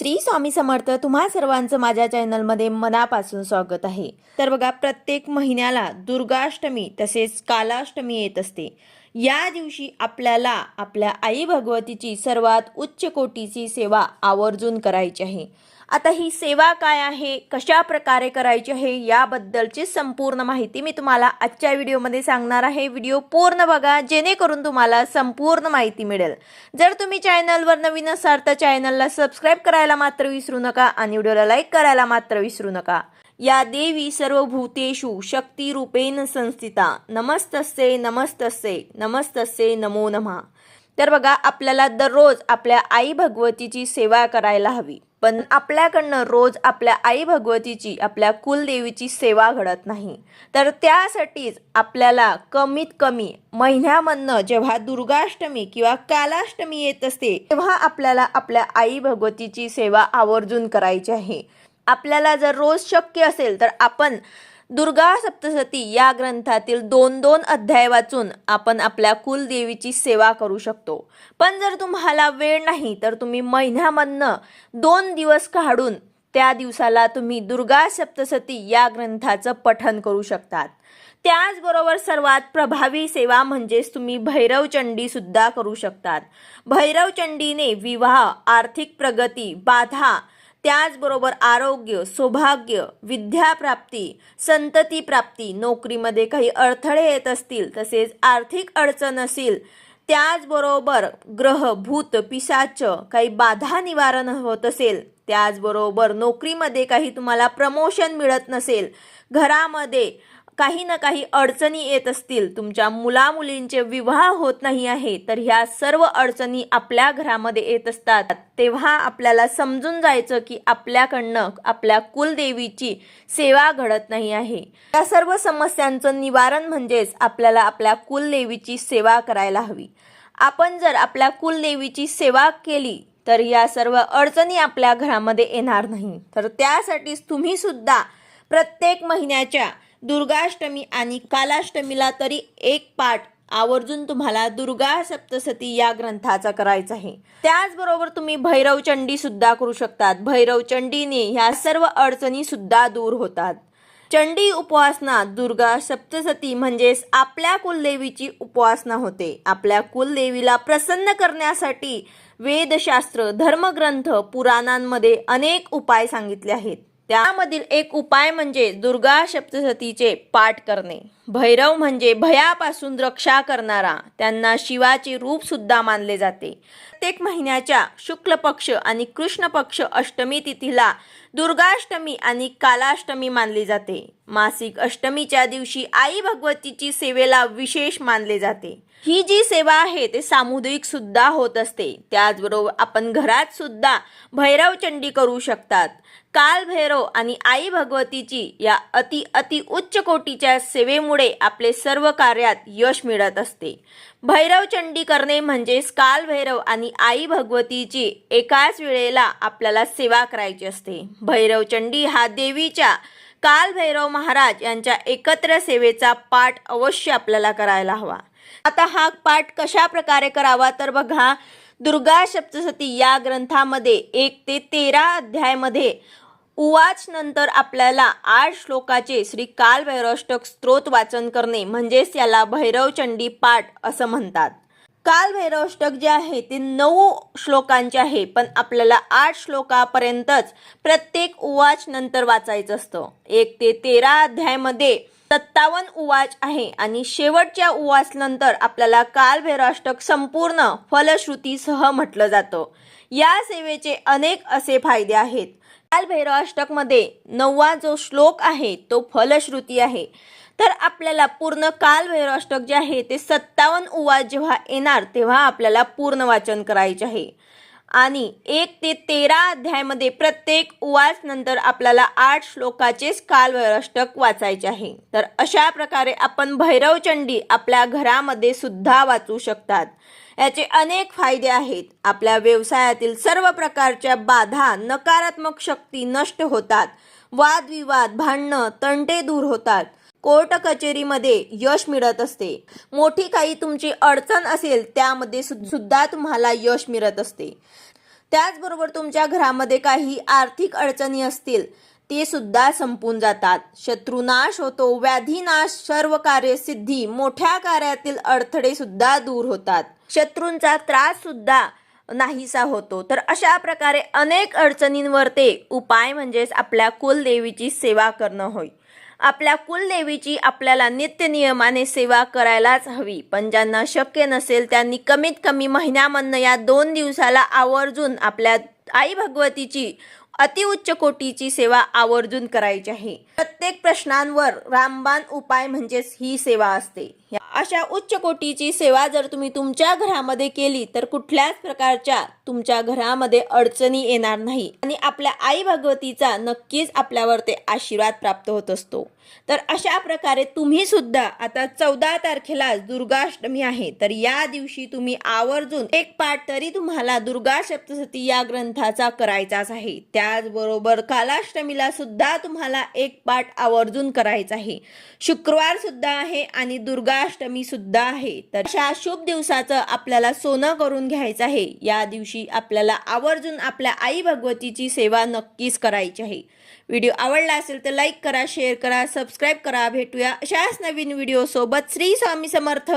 श्री स्वामी समर्थ तुम्हा सर्वांचं माझ्या चॅनलमध्ये मनापासून स्वागत आहे. तर बघा प्रत्येक महिन्याला दुर्गाष्टमी तसेच कालाष्टमी येत असते. या दिवशी आपल्याला आपल्या आई भगवतीची सर्वात उच्च कोटीची सेवा आवर्जून करायची आहे. आता ही सेवा काय आहे? कशा प्रकारे करायची आहे? याबद्दलची संपूर्ण माहिती मी तुम्हाला आजच्या व्हिडिओमध्ये सांगणार आहे. व्हिडिओ पूर्ण बघा जेणेकरून तुम्हाला संपूर्ण माहिती मिळेल. जर तुम्ही चॅनलवर नवीन असाल तर चॅनलला सबस्क्राईब करायला मात्र विसरू नका आणि व्हिडिओला लाईक करायला मात्र विसरू नका. या देवी सर्व भूतेषु शक्ती संस्थिता. नमस्तस्ये नमस्तस्ये नमस्तस्ये नमो नमः. तर बघा आपल्याला दररोज आपल्या आई भगवतीची सेवा करायला हवी. पण आपल्याकडनं रोज आपल्या आई भगवतीची आपल्या कुलदेवीची सेवा घडत नाही. तर त्यासाठीच आपल्याला कमीत कमी महिन्यामधनं जेव्हा दुर्गाष्टमी किंवा कालाष्टमी येत असते तेव्हा आपल्याला आपल्या आई भगवतीची सेवा आवर्जून करायची आहे. आपल्याला जर रोज शक्य असेल तर आपण दुर्गा सप्तशती या ग्रंथातील दोन दोन अध्याय वाचून आपण आपल्या कुलदेवीची सेवा करू शकतो. पण जर तुम्हाला वेळ नाही तर तुम्ही महिन्यामधनं दोन दिवस काढून त्या दिवसाला तुम्ही दुर्गा सप्तशती या ग्रंथाचं पठन करू शकतात. त्याचबरोबर सर्वात प्रभावी सेवा म्हणजेच तुम्ही भैरवचंडी सुद्धा करू शकतात. भैरवचंडीने विवाह आर्थिक प्रगती बाधा त्याचबरोबर आरोग्य सौभाग्य विद्याप्राप्ती संतती प्राप्ती नोकरीमध्ये काही अडथळे येत असतील तसेच आर्थिक अडचण असेल त्याचबरोबर ग्रह भूत पिशाच काही बाधा निवारण होत असेल त्याचबरोबर नोकरीमध्ये काही तुम्हाला प्रमोशन मिळत नसेल घरामध्ये काही ना काही अडचणी येत असतील तुमच्या मुलामुलींचे विवाह होत नाही आहे तर ह्या सर्व अडचणी आपल्या घरामध्ये येत असतात. तेव्हा आपल्याला समजून जायचं की आपल्याकडनं आपल्या कुलदेवीची सेवा घडत नाही आहे. या सर्व समस्यांचं निवारण म्हणजेच आपल्याला आपल्या कुलदेवीची सेवा करायला हवी. आपण जर आपल्या कुलदेवीची सेवा केली तर या सर्व अडचणी आपल्या घरामध्ये येणार नाही. तर त्यासाठीच तुम्ही सुद्धा प्रत्येक महिन्याच्या दुर्गाष्टमी आणि कालाष्टमीला तरी एक पाठ आवर्जून तुम्हाला दुर्गा सप्तसती या ग्रंथाचा करायचा आहे. त्याचबरोबर तुम्ही भैरवचंडी सुद्धा करू शकतात. भैरवचंडीने ह्या सर्व अडचणी सुद्धा दूर होतात. चंडी उपासना दुर्गा सप्तसती म्हणजेच आपल्या कुलदेवीची उपासना होते. आपल्या कुलदेवीला प्रसन्न करण्यासाठी वेदशास्त्र धर्मग्रंथ पुराणांमध्ये अनेक उपाय सांगितले आहेत. त्यामधील एक उपाय म्हणजे दुर्गा सप्तशतीचे पाठ करणे. भैरव म्हणजे भयापासून रक्षा करणारा त्यांना शिवाचे रूप सुद्धा मानले जाते. प्रत्येक महिन्याच्या शुक्ल पक्ष आणि कृष्ण पक्ष अष्टमी तिथीला दुर्गाष्टमी आणि कालाष्टमी मानली जाते. मासिक अष्टमीच्या दिवशी आई भगवतीची सेवेला विशेष मानले जाते. ही जी सेवा आहे ते सामुदायिक सुद्धा होत असते. त्याचबरोबर आपण घरात सुद्धा भैरवचंडी करू शकतात. काल भैरव आणि आई भगवतीची या अति अति उच्च कोटीच्या सेवेमुळे आपले सर्व कार्यात यश मिळत असते. भैरवचंडी करणे म्हणजेच काल भैरव आणि आई भगवतीची एकाच वेळेला आपल्याला सेवा करायची असते. भैरवचंडी हा देवीच्या काल भैरव महाराज यांच्या एकत्र सेवेचा पाठ अवश्य आपल्याला करायला हवा. आता हा पाठ कशा प्रकारे करावा? तर बघा दुर्गा सप्तशती या ग्रंथामध्ये एक ते तेरा अध्यायमध्ये उवाच नंतर आपल्याला आठ श्लोकाचे श्री काल भैरवष्टक स्तोत्र वाचन करणे म्हणजेच याला भैरवचंडी पाठ असं म्हणतात. काल भैरवष्टक जे आहे ते नऊ श्लोकांचे आहे पण आपल्याला आठ श्लोकापर्यंतच प्रत्येक उवाच नंतर वाचायचं असतं. एक ते तेरा अध्यायमध्ये सत्तावन्न उवाच आहे आणि शेवटच्या उवाच नंतर आपल्याला कालभैराष्टक संपूर्ण फलश्रुतीसह म्हटलं जातं. या सेवेचे अनेक असे फायदे आहेत. कालभैरवाष्टकमध्ये नववा जो श्लोक आहे तो फलश्रुती आहे. तर आपल्याला पूर्ण कालभैरवाष्टक जे आहे ते सत्तावन्न उवाच जेव्हा येणार तेव्हा आपल्याला पूर्ण वाचन करायचे आहे. आणि एक ते तेरा अध्यायमध्ये प्रत्येक उवास नंतर आपल्याला आठ श्लोकाचेच काल वाचायचे आहे. तर अशा प्रकारे आपण भैरवचंडी आपल्या घरामध्ये सुद्धा वाचू शकतात. याचे अनेक फायदे आहेत. आपल्या व्यवसायातील सर्व प्रकारच्या बाधा नकारात्मक शक्ती नष्ट होतात. वादविवाद भांडणं तंटे दूर होतात. कोर्ट कचेरीमध्ये यश मिळत असते. मोठी काही तुमची अडचण असेल त्यामध्ये सु- सुद्धा तुम्हाला यश मिळत असते. त्याचबरोबर तुमच्या घरामध्ये काही आर्थिक अडचणी असतील ते सुद्धा संपून जातात. शत्रुनाश होतो व्याधीनाश सर्व कार्यसिद्धी मोठ्या कार्यातील अडथळे सुद्धा दूर होतात. शत्रूंचा त्रास सुद्धा नाहीसा होतो. तर अशा प्रकारे अनेक अडचणींवर ते उपाय म्हणजेच आपल्या कुलदेवीची सेवा करणं होय. आपल्या कुलदेवीची आपल्याला नित्य नियमाने सेवा करायलाच हवी. पण ज्यांना शक्य नसेल त्यांनी कमीत कमी महिन्यामधनं या दोन दिवसाला आवर्जून आपल्या आई भगवतीची अतिउच्च कोटीची सेवा आवर्जून करायची आहे. प्रत्येक प्रश्नांवर रामबाण उपाय म्हणजेच ही सेवा असते. अशा उच्च कोटीची सेवा जर तुम्ही तुमच्या घरामध्ये केली तर कुठल्याच प्रकारच्या तुमच्या घरामध्ये अडचणी येणार नाही आणि आपल्या आई भगवतीचा नक्कीच आपल्यावर ते आशीर्वाद प्राप्त होत असतो. तर अशा प्रकारे तुम्ही सुद्धा आता चौदा तारखेला दुर्गाष्टमी आहे तर या दिवशी तुम्ही आवर्जून एक पाठ तरी तुम्हाला दुर्गा सप्तशती या ग्रंथाचा करायचाच आहे. त्या त्याचबरोबर कालाष्टमीला सुद्धा तुम्हाला एक पाठ आवर्जून करायचा आहे. शुक्रवार सुद्धा आहे आणि दुर्गाष्टमी सुद्धा आहे. तर अशा शुभ दिवसाचं आपल्याला सोनं करून घ्यायचं आहे. या दिवशी आपल्याला आवर्जून आपल्या आई भगवतीची सेवा नक्कीच करायची आहे. व्हिडिओ आवडला असेल तर लाईक करा शेअर करा सबस्क्राईब करा. भेटूया अशाच नवीन व्हिडिओ सोबत श्री स्वामी समर्थ.